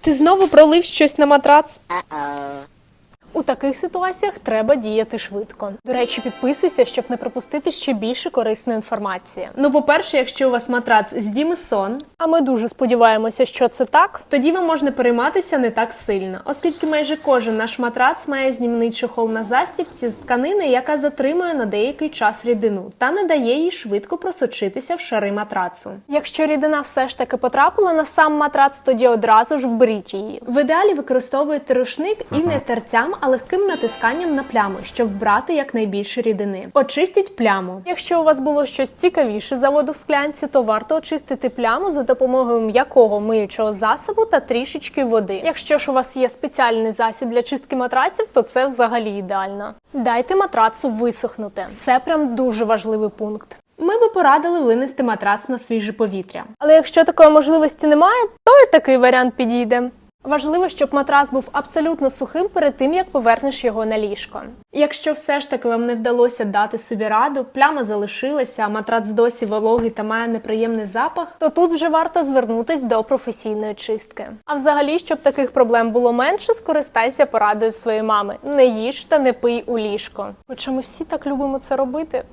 Ти знову пролив щось на матрац? У таких ситуаціях треба діяти швидко. До речі, підписуйся, щоб не пропустити ще більше корисної інформації. Ну, по-перше, якщо у вас матрац з Діми сон, а ми дуже сподіваємося, що це так, тоді вам можна перейматися не так сильно, оскільки майже кожен наш матрац має знімний чохол на застібці з тканини, яка затримує на деякий час рідину та не дає їй швидко просочитися в шари матрацу. Якщо рідина все ж таки потрапила на сам матрац, тоді одразу ж вберіть її. В ідеалі використовуйте рушник і не терцям, а легким натисканням на пляму, щоб вбрати якнайбільше рідини. Очистіть пляму. Якщо у вас було щось цікавіше за воду в склянці, то варто очистити пляму за допомогою м'якого миючого засобу та трішечки води. Якщо ж у вас є спеціальний засіб для чистки матраців, то це взагалі ідеально. Дайте матрацу висохнути. Це прям дуже важливий пункт. Ми би порадили винести матрац на свіже повітря. Але якщо такої можливості немає, то і такий варіант підійде. Важливо, щоб матрас був абсолютно сухим перед тим, як повернеш його на ліжко. Якщо все ж таки вам не вдалося дати собі раду, пляма залишилася, а матрац досі вологий та має неприємний запах, то тут вже варто звернутись до професійної чистки. А взагалі, щоб таких проблем було менше, скористайся порадою своєї мами: не їж та не пий у ліжко. Хоча ми всі так любимо це робити.